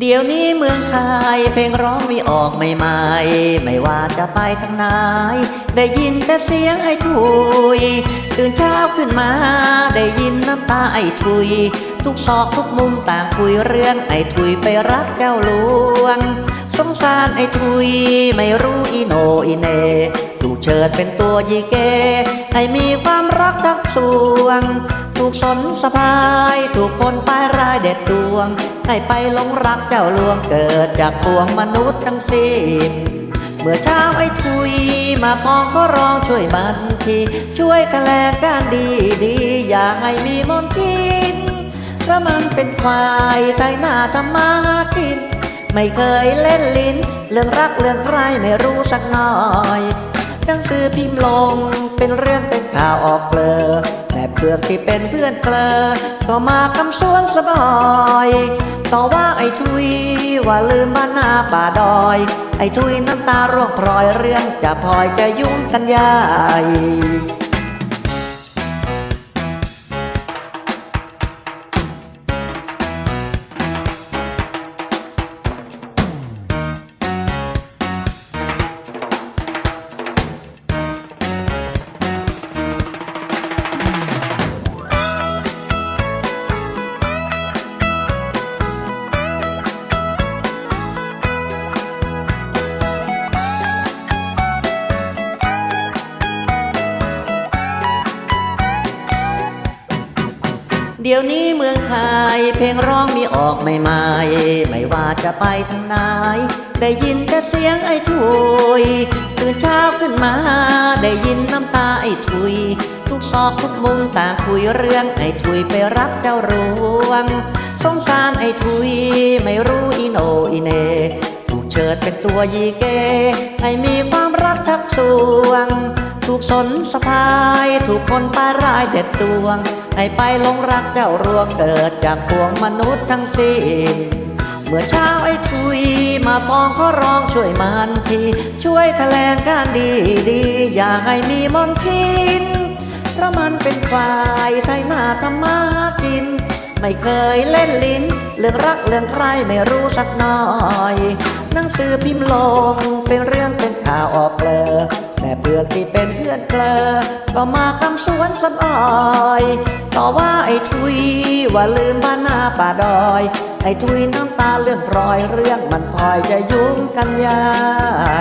เดี๋ยวนี้เมืองไทยเพลงร้องมีออกใหม่ๆไม่ว่าจะไปทางไหนได้ยินแต่เสียงไอ้ทุย ตื่นเช้าขึ้นมา ได้ยินน้ำตาไอ้ทุย ทุกซอกทุกมุมต่างคุยเรื่องไอ้ทุยไปรักเจ้าหลวง สงสารไอ้ทุย ไม่รู้อีโนอีเนถูกเชิดเป็นตัวยีเกให้มีความรักทักสวง กสนสะพาย ถูกคนป้ายรายเด็ดดวง ให้ไปหลงรักเจ้าลวงเกิดจากปวงมนุษย์ทั้งสิ้นเมื่อเช้าไอ้ทุย มาฟ้องเขาร้องช่วยมันทีช่วยแถลงการดีดีๆอย่าให้มีมนทินเพราะมันเป็นควายไทยหน้าทำมากิน ไม่เคยเล่นลิ้น เรื่องรักเรื่องใครไม่รู้สักหน่อยจังซื้อพิมพ์ลงเป็นเรื่องเป็นข่าวออกเกลอ แต่เพือกที่เป็นเพื่อนเกลอก็มาคำสวนสบอย ต่อว่าไอ้ทุยว่าลืมบ้านนาป่าดอย ไอ้ทุยน้ำตาร่วงพลอยเรื่องจะพลอยจะยุ่งกันใหญ่ เดี๋ยวนี้เมืองไทยเพลงร้องมีออกใหม่ๆไม่ว่าจะไปทางไหนได้ยินแต่เสียงไอ้ทุยตื่นเช้าขึ้นมา ได้ยินน้ำตาไอ้ทุย ทุกซอกทุกมุมต่างคุยเรื่องไอ้ทุยไปรักเจ้าหลวง สงสารไอ้ทุย ไม่รู้อีโนอีเนถูกเชิดเป็นตัวยีเกให้มีความรักทักสวง ถูกสนสะพาย ถูกคนป้ารายเด็ดดวง ให้ไปหลงรักเจ้ารวงเกิดจากปวงมนุษย์ทั้งสิ้นเมื่อเช้าไอ้ทุยมาฟ้องขาร้องช่วยมันทีช่วยแถลงการดีดีๆอย่าให้มีมนทินเพราะมันเป็นควายไทยหน้าทำมากิน ไม่เคยเล่นลิ้น เรื่องรักเรื่องใครไม่รู้สักหน่อยหนังสือพิมพ์ลงเป็นเรื่องเป็นข่าวออกเกลอแต่เพื่อนที่เป็นเพื่อนเกลอก็มาคำสวนสำออย ต่อว่าไอ้ทุยว่าลืมบ้านนาป่าดอย ไอ้ทุยน้ำตาเลื่อนพลอยเรื่องมันพลอยจะยุ่งกันใหญ่